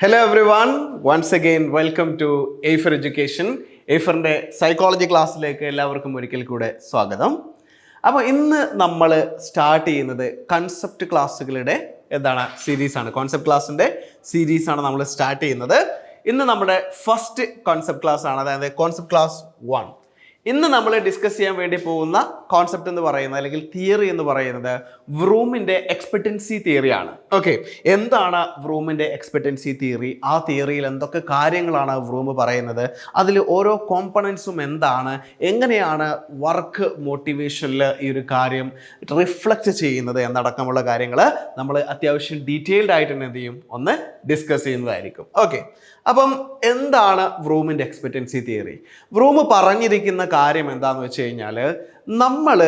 Hello every one once again welcome to Eifer education എയ്ഫറിന്റെ psychology ക്ലാസ്സിലേക്ക് എല്ലാവർക്കും ഒരിക്കൽ കൂടെ സ്വാഗതം. അപ്പോൾ ഇന്ന് നമ്മൾ സ്റ്റാർട്ട് ചെയ്യുന്നത് കൺസെപ്റ്റ് ക്ലാസ്സുകളുടെ എന്താണ്? സീരീസാണ് കോൺസെപ്റ്റ് ക്ലാസ്സിന്റെ സീരീസാണ് നമ്മൾ സ്റ്റാർട്ട് ചെയ്യുന്നത്. ഇന്ന് നമ്മുടെ ഫസ്റ്റ് കോൺസെപ്റ്റ് ക്ലാസ് ആണ്. അതായത് കോൺസെപ്റ്റ് ക്ലാസ് വൺ ഇന്ന് നമ്മൾ ഡിസ്കസ് ചെയ്യാൻ വേണ്ടി പോകുന്ന കോൺസെപ്റ്റ് എന്ന് പറയുന്നത് അല്ലെങ്കിൽ തിയറി എന്ന് പറയുന്നത് വ്രൂമിന്റെ എക്സ്പെക്റ്റൻസി തിയറിയാണ് ഓക്കെ എന്താണ് വ്രൂമിന്റെ എക്സ്പെക്റ്റൻസി തിയറി ആ തിയറിയിൽ എന്തൊക്കെ കാര്യങ്ങളാണ് വ്രൂം പറയുന്നത്? അതിൽ ഓരോ കോമ്പണൻസും എന്താണ്? എങ്ങനെയാണ് വർക്ക് മോട്ടിവേഷനിൽ ഈ ഒരു കാര്യം റിഫ്ലക്റ്റ് ചെയ്യുന്നത് എന്നടക്കമുള്ള കാര്യങ്ങൾ നമ്മൾ അത്യാവശ്യം ഡീറ്റെയിൽഡ് ആയിട്ട് തന്നെ എന്ത് ചെയ്യും? ഒന്ന് ഡിസ്കസ് ചെയ്യുന്നതായിരിക്കും. ഓക്കെ അപ്പം എന്താണ് വ്രൂമിന്റെ എക്സ്പെക്റ്റൻസി തിയറി വ്രൂം പറഞ്ഞിരിക്കുന്ന കാര്യം എന്താണെന്ന് വെച്ച് കഴിഞ്ഞാൽ നമ്മൾ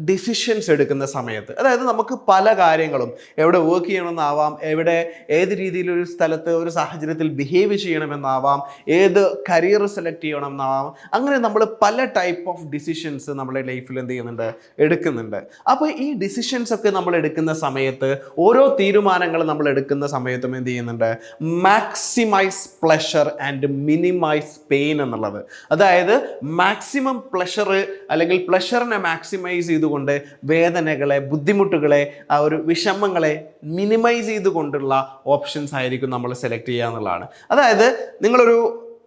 ഡിസിഷൻസ് എടുക്കുന്ന സമയത്ത്. അതായത് നമുക്ക് പല കാര്യങ്ങളും എവിടെ വർക്ക് ചെയ്യണമെന്നാവാം എവിടെ ഏത് രീതിയിലൊരു സ്ഥലത്ത് ഒരു സാഹചര്യത്തിൽ ബിഹേവ് ചെയ്യണമെന്നാവാം ഏത് കരിയർ സെലക്ട് ചെയ്യണമെന്നാവാം അങ്ങനെ നമ്മൾ പല ടൈപ്പ് ഓഫ് ഡിസിഷൻസ് നമ്മുടെ ലൈഫിൽ എന്ത് ചെയ്യുന്നുണ്ട്? എടുക്കുന്നുണ്ട്. അപ്പോൾ ഈ ഡിസിഷൻസ് ഒക്കെ നമ്മൾ എടുക്കുന്ന സമയത്ത് ഓരോ തീരുമാനങ്ങൾ നമ്മൾ എടുക്കുന്ന സമയത്തും എന്ത് ചെയ്യുന്നുണ്ട്? Maximise pleasure and minimise pain എന്നുള്ളത്. അതായത് മാക്സിമം പ്ലഷർ അല്ലെങ്കിൽ പ്ലഷറിനെ മാക്സിമൈസ് ചെയ്തുകൊണ്ട് വേദനകളെ ബുദ്ധിമുട്ടുകളെ ആ ഒരു വിഷമങ്ങളെ മിനിമൈസ് ചെയ്തുകൊണ്ടുള്ള ഓപ്ഷൻസ് ആയിരിക്കും നമ്മൾ സെലക്ട് ചെയ്യുക എന്നുള്ളതാണ്. അതായത് നിങ്ങളൊരു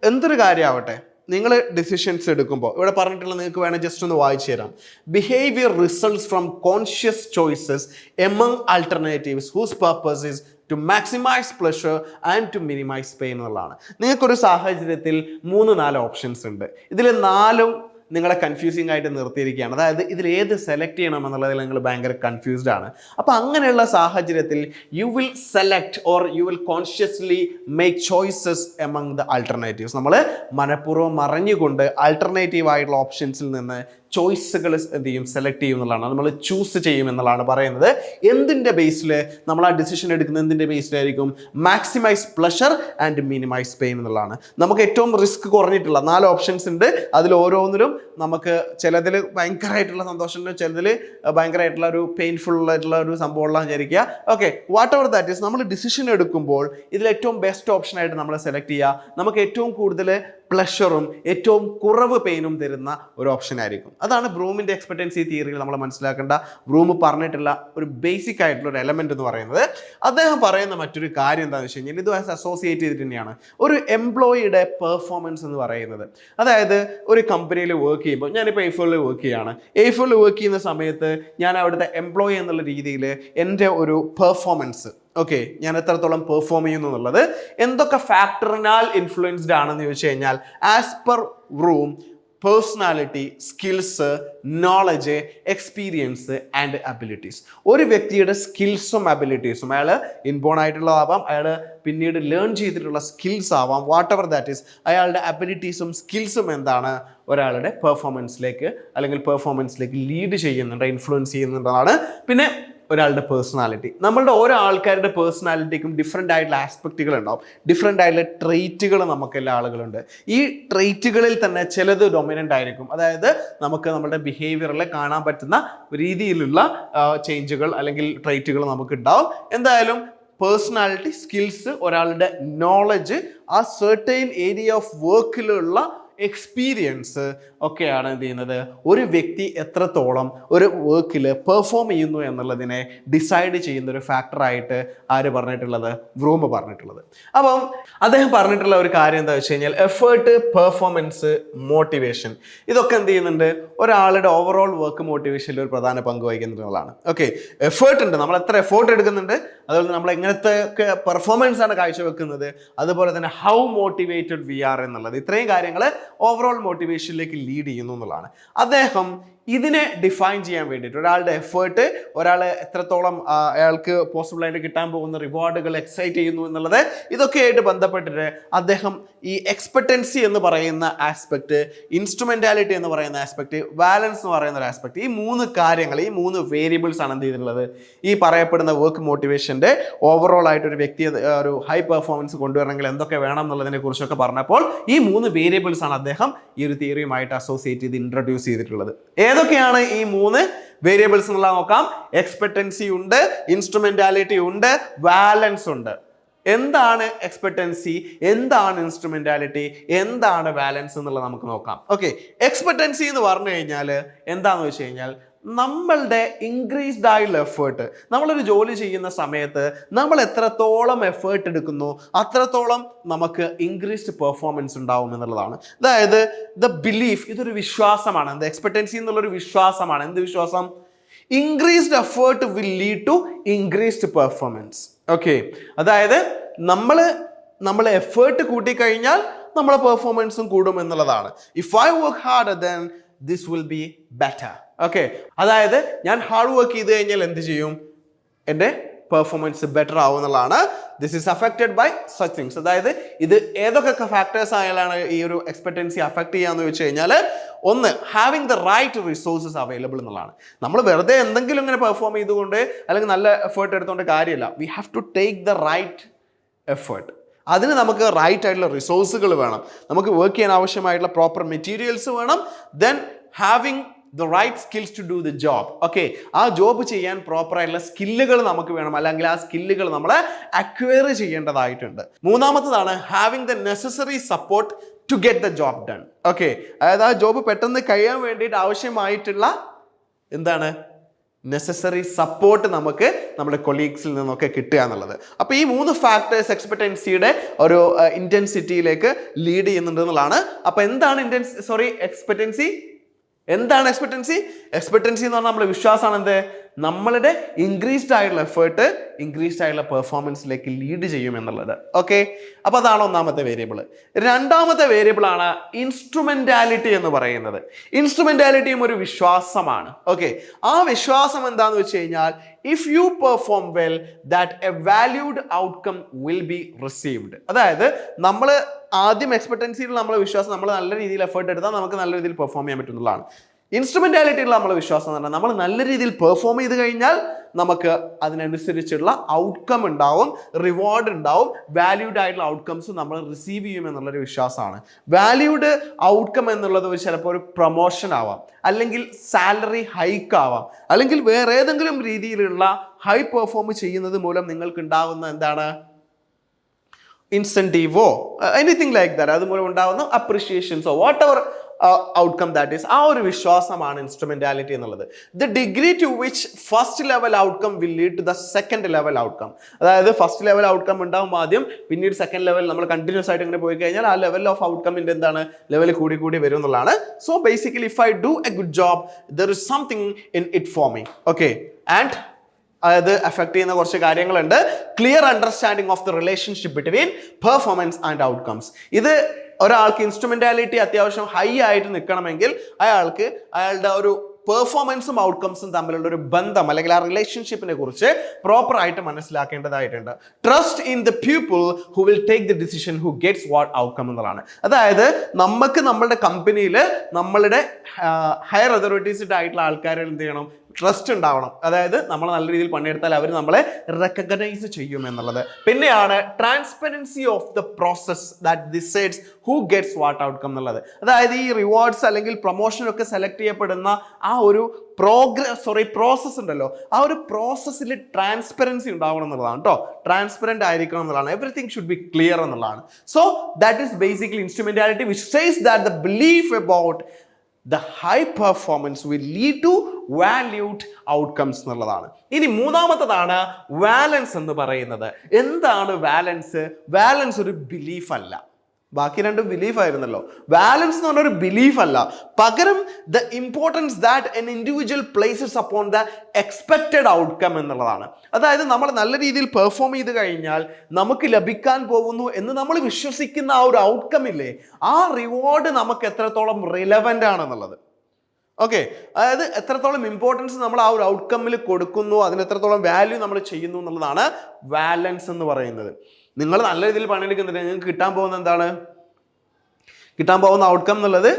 എന്തൊരു കാര്യമാവട്ടെ നിങ്ങൾ ഡിസിഷൻസ് എടുക്കുമ്പോൾ ഇവിടെ പറഞ്ഞിട്ടുള്ള നിങ്ങൾക്ക് വേണേൽ ജസ്റ്റ് ഒന്ന് വായിച്ചു തരാം. Behaviour results from conscious choices among alternatives whose purpose is to maximise pleasure and to minimise pain എന്നുള്ളതാണ്. നിങ്ങൾക്കൊരു സാഹചര്യത്തിൽ മൂന്ന് നാല് ഓപ്ഷൻസ് ഉണ്ട്. ഇതിൽ നാലും നിങ്ങളെ കൺഫ്യൂസിങ് ആയിട്ട് നിർത്തിയിരിക്കുകയാണ്. അതായത് ഇതിൽ ഏത് സെലക്ട് ചെയ്യണം എന്നുള്ളതിൽ നിങ്ങൾ ഭയങ്കര കൺഫ്യൂസ്ഡ് ആണ്. അപ്പോൾ അങ്ങനെയുള്ള സാഹചര്യത്തിൽ you will select or you will consciously make choices among the alternatives നമ്മൾ മനഃപൂർവം അറിഞ്ഞുകൊണ്ട് ആൾട്ടർനേറ്റീവ് ആയിട്ടുള്ള ഓപ്ഷൻസിൽ നിന്ന് ചോയ്സുകൾ എന്ത് ചെയ്യും? സെലക്ട് ചെയ്യും എന്നുള്ളതാണ്. നമ്മൾ ചൂസ് ചെയ്യും എന്നുള്ളതാണ് പറയുന്നത്. എന്തിന്റെ ബേസിൽ നമ്മൾ ആ ഡിസിഷൻ എടുക്കുന്ന എന്തിന്റെ ബേസിലായിരിക്കും maximise pleasure and minimise pain എന്നുള്ളതാണ്. നമുക്ക് ഏറ്റവും റിസ്ക് കുറഞ്ഞിട്ടുള്ള നാല് ഓപ്ഷൻസ് ഉണ്ട്. അതിൽ ഓരോന്നിലും നമുക്ക് ചിലതിൽ ഭയങ്കരമായിട്ടുള്ള സന്തോഷമുണ്ട് ചിലതിൽ ഭയങ്കരമായിട്ടുള്ള ഒരു പെയിൻഫുൾ ആയിട്ടുള്ള ഒരു സംഭവമുള്ള വിചാരിക്കുക. Okay whatever that is നമ്മൾ ഡിസിഷൻ എടുക്കുമ്പോൾ ഇതിൽ ഏറ്റവും ബെസ്റ്റ് ഓപ്ഷൻ ആയിട്ട് നമ്മൾ സെലക്ട് ചെയ്യുക. നമുക്ക് ഏറ്റവും കൂടുതൽ പ്ലഷറും ഏറ്റവും കുറവ് പെയിനും തരുന്ന ഒരു ഓപ്ഷൻ ആയിരിക്കും. അതാണ് ബ്രൂമിന്റെ എക്സ്പെക്റ്റൻസി തിയറിയിൽ നമ്മൾ മനസ്സിലാക്കേണ്ട ബ്രൂം പറഞ്ഞിട്ടുള്ള ഒരു ബേസിക് ആയിട്ടുള്ള ഒരു എലമെന്റ് എന്ന് പറയുന്നത്. അദ്ദേഹം പറയുന്ന മറ്റൊരു കാര്യം എന്താണെന്ന് വെച്ച് കഴിഞ്ഞാൽ ഇതുമായി അസോസിയേറ്റ് ചെയ്തിട്ട് തന്നെയാണ്. ഒരു എംപ്ലോയിയുടെ പെർഫോമൻസ് എന്ന് പറയുന്നത്. അതായത് ഒരു കമ്പനിയിൽ വർക്ക് ചെയ്യുമ്പോൾ ഞാനിപ്പോൾ എയ്ഫോളിൽ വർക്ക് ചെയ്യുകയാണ്. എയ്ഫോളിൽ വർക്ക് ചെയ്യുന്ന സമയത്ത് ഞാൻ അവിടുത്തെ എംപ്ലോയി എന്നുള്ള രീതിയിൽ എന്റെ ഒരു പെർഫോമൻസ് ഓക്കെ ഞാൻ എത്രത്തോളം പെർഫോം ചെയ്യുന്നു എന്നുള്ളത്. എന്തൊക്കെ ഫാക്ടറിനാൽ ഇൻഫ്ലുവൻസ്ഡ് ആണെന്ന് ചോദിച്ചു കഴിഞ്ഞാൽ as per Vroom personality skills knowledge experience and abilities ഒരു വ്യക്തിയുടെ സ്കിൽസും അബിലിറ്റീസും അയാൾ ഇൻബോൺ ആയിട്ടുള്ളതാവാം അയാൾ പിന്നീട് ലേൺ ചെയ്തിട്ടുള്ള സ്കിൽസ് ആവാം വാട്ട് എവർ ദാറ്റ് ഈസ് അയാളുടെ അബിലിറ്റീസും സ്കിൽസും എന്താണ്? ഒരാളുടെ പെർഫോമൻസിലേക്ക് അല്ലെങ്കിൽ പെർഫോമൻസിലേക്ക് ലീഡ് ചെയ്യുന്നുണ്ട് ഇൻഫ്ലുവൻസ് ചെയ്യുന്നുണ്ടെന്നാണ് പിന്നെ ഒരാളുടെ പേഴ്സണാലിറ്റി നമ്മളുടെ ഓരോ ആൾക്കാരുടെ പേഴ്സണാലിറ്റിക്കും ഡിഫറെന്റ് ആയിട്ടുള്ള ആസ്പെക്റ്റുകൾ ഉണ്ടാവും ഡിഫറെന്റ് ആയിട്ടുള്ള ട്രെയ്റ്റുകൾ നമുക്കെല്ലാ ആളുകളുണ്ട്. ഈ ട്രെയ്റ്റുകളിൽ തന്നെ ചിലത് ഡൊമിനന്റ് ആയിരിക്കും. അതായത് നമുക്ക് നമ്മുടെ ബിഹേവിയറിൽ കാണാൻ പറ്റുന്ന രീതിയിലുള്ള ചേഞ്ചുകൾ അല്ലെങ്കിൽ ട്രെയ്റ്റുകൾ നമുക്ക് ഉണ്ടാവും എന്തായാലും പേഴ്സണാലിറ്റി സ്കിൽസ് ഒരാളുടെ നോളജ് ആ സെർട്ടൈൻ ഏരിയ ഓഫ് വർക്കിലുള്ള എക്സ്പീരിയൻസ് ഒക്കെയാണ് എന്ത് ചെയ്യുന്നത്? ഒരു വ്യക്തി എത്രത്തോളം ഒരു വർക്കിൽ പെർഫോം ചെയ്യുന്നു എന്നുള്ളതിനെ ഡിസൈഡ് ചെയ്യുന്ന ഒരു ഫാക്ടറായിട്ട് ആര് പറഞ്ഞിട്ടുള്ളത്? വ്രൂമ് പറഞ്ഞിട്ടുള്ളത്. അപ്പം അദ്ദേഹം പറഞ്ഞിട്ടുള്ള ഒരു കാര്യം എന്താ വെച്ച് കഴിഞ്ഞാൽ എഫേർട്ട് പെർഫോമൻസ് മോട്ടിവേഷൻ ഇതൊക്കെ എന്ത് ചെയ്യുന്നുണ്ട്? ഒരാളുടെ ഓവറോൾ വർക്ക് മോട്ടിവേഷനിൽ ഒരു പ്രധാന പങ്ക് വഹിക്കുന്നതാണ് ഓക്കെ എഫേർട്ട് ഉണ്ട്. നമ്മൾ എത്ര എഫേർട്ട് എടുക്കുന്നുണ്ട്? അതുപോലെ നമ്മൾ എങ്ങനത്തെ പെർഫോമൻസ് ആണ് കാഴ്ചവെക്കുന്നത്? അതുപോലെ തന്നെ ഹൗ മോട്ടിവേറ്റഡ് വി ആർ എന്നുള്ളത്. ഇത്രയും കാര്യങ്ങൾ ഓവറോൾ മോട്ടിവേഷനിലേക്ക് ലീഡ് ചെയ്യുന്നു എന്നുള്ളതാണ്. അദ്ദേഹം ഇതിനെ ഡിഫൈൻ ചെയ്യാൻ വേണ്ടിയിട്ട് ഒരാളുടെ എഫേർട്ട് ഒരാൾ എത്രത്തോളം അയാൾക്ക് പോസിബിളായിട്ട് കിട്ടാൻ പോകുന്ന റിവാർഡുകൾ എക്സൈറ്റ് ചെയ്യുന്നു എന്നുള്ളത് ഇതൊക്കെയായിട്ട് ബന്ധപ്പെട്ടിട്ട് അദ്ദേഹം ഈ എക്സ്പെക്റ്റൻസി എന്ന് പറയുന്ന ആസ്പെക്ട് ഇൻസ്ട്രുമെന്റാലിറ്റി എന്ന് പറയുന്ന ആസ്പെക്ട് ബാലൻസ് എന്ന് പറയുന്ന ഒരു ആസ്പെക്ട് ഈ മൂന്ന് കാര്യങ്ങൾ ഈ മൂന്ന് വേരിയബിൾസ് ആണ് എന്ത് ചെയ്തിട്ടുള്ളത്? ഈ പറയപ്പെടുന്ന വർക്ക് മോട്ടിവേഷന്റെ ഓവറോൾ ആയിട്ട് ഒരു വ്യക്തി ഒരു ഹൈ പെർഫോമൻസ് കൊണ്ടുവരണമെങ്കിൽ എന്തൊക്കെ വേണം എന്നുള്ളതിനെ കുറിച്ചൊക്കെ പറഞ്ഞപ്പോൾ ഈ മൂന്ന് വേരിയബിൾസ് ആണ് അദ്ദേഹം ഈ ഒരു തിയറിയുമായിട്ട് അസോസിയേറ്റ് ചെയ്ത് ഇൻട്രൊഡ്യൂസ് ചെയ്തിട്ടുള്ളത്. ഏതൊക്കെയാണ് ഈ മൂന്ന് വേരിയബിൾസ് എന്നുള്ള നോക്കാം. എക്സ്പെക്ടൻസി ഉണ്ട് ഇൻസ്ട്രുമെന്റാലിറ്റി ഉണ്ട് വാലൻസ് ഉണ്ട്. എന്താണ് എക്സ്പെക്ടൻസി എന്താണ് ഇൻസ്ട്രുമെന്റാലിറ്റി എന്താണ് ബാലൻസ് എന്നുള്ളത് നമുക്ക് നോക്കാം. ഓക്കെ എക്സ്പെക്ടൻസി എന്ന് പറഞ്ഞു കഴിഞ്ഞാൽ എന്താണെന്ന് വെച്ച് കഴിഞ്ഞാൽ നമ്മളുടെ ഇൻക്രീസ്ഡ് ആയിട്ടുള്ള എഫേർട്ട് നമ്മളൊരു ജോലി ചെയ്യുന്ന സമയത്ത് നമ്മൾ എത്രത്തോളം എഫേർട്ട് എടുക്കുന്നു അത്രത്തോളം നമുക്ക് ഇൻക്രീസ്ഡ് പെർഫോമൻസ് ഉണ്ടാവും എന്നുള്ളതാണ്. അതായത് ദ ബിലീഫ് ഇതൊരു വിശ്വാസമാണ്. എന്ത് എക്സ്പെക്ടൻസി എന്നുള്ളൊരു വിശ്വാസമാണ്. എന്ത് വിശ്വാസം? Increased effort will lead to increased performance okay അതായത് നമ്മൾ നമ്മൾ എഫേർട്ട് കൂട്ടിക്കഴിഞ്ഞാൽ നമ്മളെ പെർഫോമൻസും കൂടും എന്നുള്ളതാണ്. If I work hard then this will be better okay അതായത് ഞാൻ ഹാർഡ് വർക്ക് ചെയ്ത് കഴിഞ്ഞാൽ എന്ത് ചെയ്യും? എന്റെ പെർഫോമൻസ് ബെറ്റർ ആവും എന്നുള്ളതാണ്. This is affected by such things അതായത് ഇത് ഏതൊക്കെ ഫാക്ടേഴ്സ് ആയാലാണ് ഈ ഒരു എക്സ്പെക്ടൻസി അഫക്റ്റ് ചെയ്യാന്ന് വെച്ച് കഴിഞ്ഞാൽ ഒന്ന് having the right resources available എന്നുള്ളതാണ്. നമ്മൾ വെറുതെ എന്തെങ്കിലും ഇങ്ങനെ പെർഫോം ചെയ്തുകൊണ്ട് അല്ലെങ്കിൽ നല്ല എഫേർട്ട് എടുത്തുകൊണ്ട് കാര്യമില്ല. We have to take the right effort അതിന് നമുക്ക് റൈറ്റ് ആയിട്ടുള്ള റിസോഴ്സുകൾ വേണം. നമുക്ക് വർക്ക് ചെയ്യാൻ ആവശ്യമായിട്ടുള്ള പ്രോപ്പർ മെറ്റീരിയൽസ് വേണം. Then having the right skills to do the job okay ആ ജോബ് ചെയ്യാൻ പ്രോപ്പറായിട്ടുള്ള സ്കില്ലുകൾ നമുക്ക് വേണം. അല്ലെങ്കിൽ ആ സ്കില്ലുകൾ നമ്മൾ അക്വയർ ചെയ്യേണ്ടതായിട്ടുണ്ട്. മൂന്നാമത്തതാണ് having the necessary support to get the job done okay അതായത് ആ ജോബ് പെട്ടെന്ന് കഴിയാൻ വേണ്ടിയിട്ട് ആവശ്യമായിട്ടുള്ള എന്താണ്? നെസസറി സപ്പോർട്ട് നമുക്ക് നമ്മുടെ കൊളീഗ്സിൽ നിന്നൊക്കെ കിട്ടുക എന്നുള്ളത്. അപ്പോൾ ഈ മൂന്ന് ഫാക്ടേഴ്സ് എക്സ്പെക്ടൻസിയുടെ ഒരു ഇന്റൻസിറ്റിയിലേക്ക് ലീഡ് ചെയ്യുന്നുണ്ട് എന്നുള്ളതാണ്. അപ്പോൾ എന്താണ് ഇന്റൻസ് സോറി എക്സ്പെക്ടൻസി എന്താണ് എക്സ്പെക്ടൻസി എക്സ്പെക്ടൻസി എന്ന് പറഞ്ഞാൽ നമ്മുടെ വിശ്വാസമാണ് എന്ത് നമ്മളുടെ ഇൻക്രീസ്ഡ് ആയിട്ടുള്ള എഫേർട്ട് ഇൻക്രീസ്ഡ് ആയിട്ടുള്ള പെർഫോമൻസിലേക്ക് ലീഡ് ചെയ്യും എന്നുള്ളത്. ഓക്കെ അപ്പോൾ അതാണ് ഒന്നാമത്തെ വേരിയബിൾ രണ്ടാമത്തെ വേരിയബിൾ ആണ് ഇൻസ്ട്രുമെന്റാലിറ്റി എന്ന് പറയുന്നത്. ഇൻസ്ട്രുമെന്റാലിറ്റിയും ഒരു വിശ്വാസമാണ്. ഓക്കെ ആ വിശ്വാസം എന്താണെന്ന് വെച്ച് കഴിഞ്ഞാൽ if you perform well that a valued outcome will be received അതായത് നമ്മൾ ആദ്യം എക്സ്പെക്ടൻസിയിൽ നമ്മളെ വിശ്വാസം നമ്മൾ നല്ല രീതിയിൽ എഫേർട്ട് എടുത്താൽ നമുക്ക് നല്ല രീതിയിൽ പെർഫോം ചെയ്യാൻ പറ്റുന്നതാണ് ഇൻസ്ട്രുമെന്റാലിറ്റിയിൽ നമ്മൾ വിശ്വാസം പറഞ്ഞാൽ നമ്മൾ നല്ല രീതിയിൽ പെർഫോം ചെയ്ത് കഴിഞ്ഞാൽ നമുക്ക് അതിനനുസരിച്ചുള്ള ഔട്ട്കം ഉണ്ടാവും റിവാർഡ് ഉണ്ടാവും വാല്യൂഡ് ആയിട്ടുള്ള ഔട്ട്കംസ് നമ്മൾ റിസീവ് ചെയ്യും എന്നുള്ളൊരു വിശ്വാസമാണ്. വാല്യൂഡ് ഔട്ട്കം എന്നുള്ളത് ചിലപ്പോൾ ഒരു പ്രൊമോഷൻ ആവാം അല്ലെങ്കിൽ സാലറി ഹൈക്ക് ആവാം അല്ലെങ്കിൽ വേറെ ഏതെങ്കിലും രീതിയിലുള്ള ഹൈ പെർഫോം ചെയ്യുന്നത് മൂലം നിങ്ങൾക്ക് ഉണ്ടാകുന്ന എന്താണ്? ഇൻസെന്റീവോ എനിത്തിങ് ലൈക്ക് ദാറ്റ് അതുമൂലം ഉണ്ടാകുന്ന അപ്രിഷിയേഷൻസോ whatever outcome that is ആ ഒരു വിശ്വാസമാണ് ഇൻസ്ട്രുമെന്റാലിറ്റി എന്നുള്ളത്. The degree to which first level outcome will lead to the second level outcome അതായത് ഫസ്റ്റ് ലെവൽ ഔട്ട്കം ഉണ്ടാകുമ്പോൾ ആദ്യം പിന്നീട് സെക്കൻഡ് ലെവൽ നമ്മൾ കണ്ടിന്യൂസ് ആയിട്ട് ഇങ്ങനെ പോയി കഴിഞ്ഞാൽ ആ ലെവൽ ഓഫ് ഔട്ട്കമിന്റെ എന്താണ്? ലെവൽ കൂടി കൂടി വരും എന്നുള്ളതാണ്. So basically if I do a good job there is something in it for me okay and അതായത് എഫക്ട് ചെയ്യുന്ന കുറച്ച് കാര്യങ്ങളുണ്ട്. Clear understanding of the relationship between performance and outcomes ഇത് ഒരാൾക്ക് ഇൻസ്ട്രുമെന്റാലിറ്റി അത്യാവശ്യം ഹൈ ആയിട്ട് നിൽക്കണമെങ്കിൽ അയാൾക്ക് അയാളുടെ ഒരു പെർഫോമൻസും ഔട്ട്കംസും തമ്മിലുള്ള ഒരു ബന്ധം അല്ലെങ്കിൽ ആ റിലേഷൻഷിപ്പിനെ കുറിച്ച് പ്രോപ്പർ ആയിട്ട് മനസ്സിലാക്കേണ്ടതായിട്ടുണ്ട്. Trust in the people who will take the decision who gets what outcome എന്നുള്ളതാണ്. അതായത് നമുക്ക് നമ്മളുടെ കമ്പനിയിൽ നമ്മളുടെ ഹയർ അതോറിറ്റീസ്ഡ് ആയിട്ടുള്ള ആൾക്കാരെ എന്ത് ചെയ്യണം? ട്രസ്റ്റ് ഉണ്ടാവണം. അതായത് നമ്മൾ നല്ല രീതിയിൽ പണിയെടുത്താൽ അവർ നമ്മളെ റെക്കഗ്നൈസ് ചെയ്യും എന്നുള്ളത്. പിന്നെയാണ് transparency of the process that decides who gets what outcome എന്നുള്ളത്. അതായത് ഈ റിവാർഡ്സ് അല്ലെങ്കിൽ പ്രൊമോഷനൊക്കെ സെലക്ട് ചെയ്യപ്പെടുന്ന ആ ഒരു പ്രോഗ്രസ് സോറി പ്രോസസ്സ് ഉണ്ടല്ലോ. ആ ഒരു പ്രോസസ്സിൽ ട്രാൻസ്പെറൻസി ഉണ്ടാവണം എന്നുള്ളതാണ് കേട്ടോ ട്രാൻസ്പെറന്റ് ആയിരിക്കണം എന്നുള്ളതാണ്. എവറിഥിങ് ഷുഡ് ബി ക്ലിയർ എന്നുള്ളതാണ്. So that is basically instrumentality which says that the belief about the high performance will lead to valued outcomes എന്നുള്ളതാണ്. ഇനി മൂന്നാമത്തതാണ് വാലൻസ് എന്ന് പറയുന്നത്. എന്താണ് വാലൻസ് വാലൻസ് ഒരു ബിലീഫ് അല്ല. ബാക്കി രണ്ടും ബിലീഫ് ആയിരുന്നല്ലോ. ബാലൻസ് എന്ന് പറഞ്ഞ ഒരു ബിലീഫ് അല്ല. പകരം the importance that an individual places upon the expected outcome എന്നുള്ളതാണ്. അതായത് നമ്മൾ നല്ല രീതിയിൽ പെർഫോം ചെയ്ത് കഴിഞ്ഞാൽ നമുക്ക് ലഭിക്കാൻ പോകുന്നു എന്ന് നമ്മൾ വിശ്വസിക്കുന്ന ആ ഒരു ഔട്ട്കം ഇല്ലേ? ആ റിവാർഡ് നമുക്ക് എത്രത്തോളം റിലവന്റ് ആണെന്നുള്ളത്. ഓക്കെ അതായത് എത്രത്തോളം ഇമ്പോർട്ടൻസ് നമ്മൾ ആ ഒരു ഔട്ട്കമ്മിൽ കൊടുക്കുന്നു അതിന് എത്രത്തോളം വാല്യൂ നമ്മൾ ചെയ്യുന്നു എന്നുള്ളതാണ് ബാലൻസ് എന്ന് പറയുന്നത്. നിങ്ങൾ നല്ല രീതിയിൽ പണിയെടുക്കുന്നില്ല നിങ്ങൾക്ക് കിട്ടാൻ പോകുന്ന എന്താണ്? കിട്ടാൻ പോകുന്ന ഔട്ട്കം എന്നുള്ളത്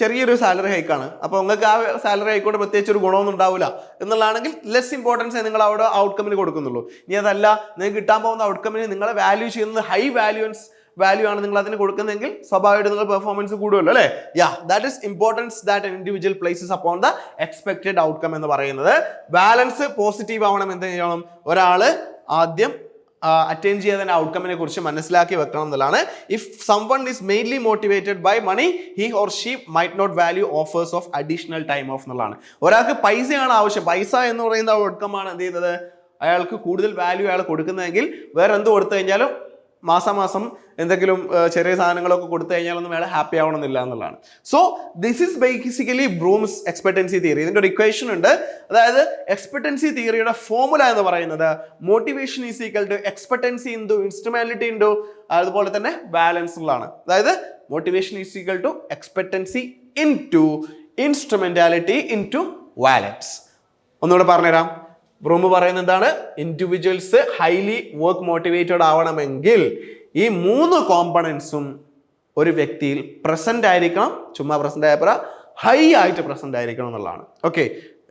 ചെറിയൊരു സാലറി ഹൈക്കാണ് അപ്പോൾ നിങ്ങൾക്ക് ആ സാലറി ഹൈക്കോട് പ്രത്യേകിച്ച് ഒരു ഗുണമൊന്നും ഉണ്ടാവില്ല എന്നുള്ളതാണെങ്കിൽ ലെസ് ഇമ്പോർട്ടൻസ് നിങ്ങൾ അവിടെ ഔട്ട്കമ്മിന് കൊടുക്കുന്നുള്ളൂ. ഇനി അതല്ല നിങ്ങൾക്ക് കിട്ടാൻ പോകുന്ന ഔട്ട്കമ്മിന് നിങ്ങളെ വാല്യൂ ചെയ്യുന്നത് ഹൈ വാല്യൂൻസ് വാല്യൂ ആണ് നിങ്ങൾ അതിന് കൊടുക്കുന്നതെങ്കിൽ സ്വാഭാവികമായിട്ട് നിങ്ങൾ പെർഫോമൻസ് കൂടുമല്ലോ അല്ലേ? Yeah that is importance that individual places upon the expected outcome എന്ന് പറയുന്നത്. ബാലൻസ് പോസിറ്റീവ് ആവണം എന്ത് ചെയ്യണം? ഒരാൾ ആദ്യം അറ്റൈൻ ചെയ്യാതെ ഔട്ട്കമ്മിനെ കുറിച്ച് മനസ്സിലാക്കി വെക്കണം എന്നുള്ളതാണ്. If someone is mainly motivated by money he or she might not value offers of additional time off എന്നുള്ളതാണ്. ഒരാൾക്ക് പൈസയാണ് ആവശ്യം. പൈസ എന്ന് പറയുന്ന ഔട്ട്കം ആണ് എന്ത് ചെയ്യുന്നത്? അയാൾക്ക് കൂടുതൽ വാല്യൂ അയാൾ കൊടുക്കുന്നതെങ്കിൽ വേറെ എന്ത് കൊടുത്തു കഴിഞ്ഞാലും മാസാമാസം എന്തെങ്കിലും ചെറിയ സാധനങ്ങളൊക്കെ കൊടുത്തു കഴിഞ്ഞാലൊന്നും വേണം ഹാപ്പി ആവണമെന്നില്ല എന്നുള്ളതാണ്. So this is basically Vroom's expectancy theory ഇതിന്റെ ഒരു ഇക്വേഷൻ ഉണ്ട്. അതായത് എക്സ്പെക്ടൻസി തിയറിയുടെ ഫോർമുല എന്ന് പറയുന്നത് motivation is equal to expectancy into instrumentality into അതുപോലെ തന്നെ ബാലൻസ് ഉള്ളതാണ്. അതായത് motivation is equal to expectancy into instrumentality into valence ഒന്നുകൂടെ പറഞ്ഞുതരാം. ബ്രൂമ് പറയുന്നത് എന്താണ്? ഇൻഡിവിജ്വൽസ് ഹൈലി വർക്ക് മോട്ടിവേറ്റഡ് ആവണമെങ്കിൽ ഈ മൂന്ന് കോമ്പണൻസും ഒരു വ്യക്തിയിൽ പ്രസന്റ് ആയിരിക്കണം ചുമ്മാ പ്രസന്റ് ആയപ്പോഴ ഹൈ ആയിട്ട് പ്രസന്റ് ആയിരിക്കണം എന്നുള്ളതാണ്. ഓക്കെ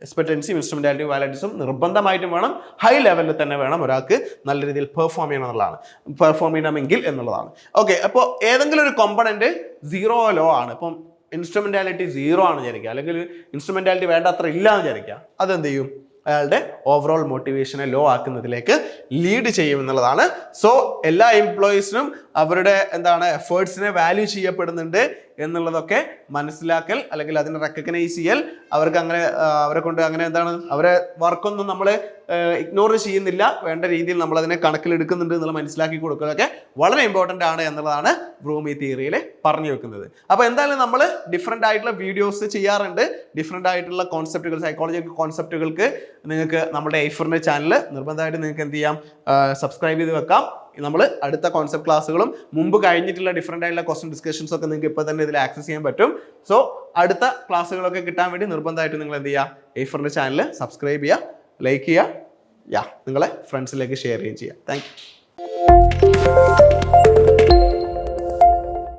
എക്സ്പെക്ടൻസിയും ഇൻസ്ട്രുമെന്റാലിറ്റി വാലൻസും നിർബന്ധമായിട്ടും വേണം. ഹൈ ലെവലിൽ തന്നെ വേണം ഒരാൾക്ക് നല്ല രീതിയിൽ പെർഫോം ചെയ്യണം എന്നുള്ളതാണ്. പെർഫോം ചെയ്യണമെങ്കിൽ എന്നുള്ളതാണ്. ഓക്കെ അപ്പോൾ ഏതെങ്കിലും ഒരു കോമ്പണന്റ് സീറോ ലോ ആണ്. ഇപ്പം ഇൻസ്ട്രുമെന്റാലിറ്റി സീറോ ആണ് വിചാരിക്കുക. അല്ലെങ്കിൽ ഇൻസ്ട്രുമെന്റാലിറ്റി വേണ്ടത്ര ഇല്ല എന്ന് വിചാരിക്കുക. അതെന്ത് ചെയ്യും? അയാളുടെ ഓവറോൾ മോട്ടിവേഷനെ ലോ ആക്കുന്നതിലേക്ക് ലീഡ് ചെയ്യും എന്നുള്ളതാണ്. സോ എല്ലാ എംപ്ലോയീസിനും അവരുടെ എന്താണ് എഫേർട്സിനെ വാല്യൂ ചെയ്യപ്പെടുന്നുണ്ട് എന്നുള്ളതൊക്കെ മനസ്സിലാക്കൽ അല്ലെങ്കിൽ അതിനെ റെക്കഗ്നൈസ് ചെയ്യൽ. അവർക്ക് അങ്ങനെ അവരെ കൊണ്ട് അങ്ങനെ എന്താണ് അവരെ വർക്കൊന്നും നമ്മൾ ഇഗ്നോർ ചെയ്യുന്നില്ല. വേണ്ട രീതിയിൽ നമ്മൾ അതിനെ കണക്കിലെടുക്കുന്നുണ്ട് എന്നുള്ള മനസ്സിലാക്കി കൊടുക്കുന്നതൊക്കെ വളരെ ഇമ്പോർട്ടന്റ് ആണ് എന്നുള്ളതാണ് ബ്രൂമി തിയറിയിൽ പറഞ്ഞു വെക്കുന്നത്. അപ്പോൾ എന്തായാലും നമ്മൾ ഡിഫറെന്റ് ആയിട്ടുള്ള വീഡിയോസ് ചെയ്യാറുണ്ട്. ഡിഫറെന്റ് ആയിട്ടുള്ള കോൺസെപ്റ്റുകൾ സൈക്കോളജിക്കൽ കോൺസെപ്റ്റുകൾക്ക് നിങ്ങൾക്ക് നമ്മുടെ ഐഫറിന്റെ ചാനൽ നിർബന്ധമായിട്ട് നിങ്ങൾക്ക് എന്ത് ചെയ്യാം സബ്സ്ക്രൈബ് ചെയ്ത് വെക്കാം. നമ്മൾ അടുത്ത കോൺസെപ്റ്റ് ക്ലാസ്സുകളും മുമ്പ് കഴിഞ്ഞിട്ടുള്ള ഡിഫറെന്റ് ആയിട്ടുള്ള ക്വസ്റ്റൻ ഡിസ്കഷൻസ് ഒക്കെ നിങ്ങൾക്ക് ഇപ്പോൾ തന്നെ ഇതിൽ ആക്സസ് ചെയ്യാൻ പറ്റും. സോ അടുത്ത ക്ലാസ്സുകളൊക്കെ കിട്ടാൻ വേണ്ടി നിർബന്ധമായിട്ട് നിങ്ങൾ എന്ത് ചെയ്യുക എയ്ഫറിന്റെ ചാനൽ സബ്സ്ക്രൈബ് ചെയ്യുക ലൈക്ക് ചെയ്യുക യാ നിങ്ങളെ ഫ്രണ്ട്സിലേക്ക് ഷെയർ ചെയ്യുകയും ചെയ്യുക താങ്ക്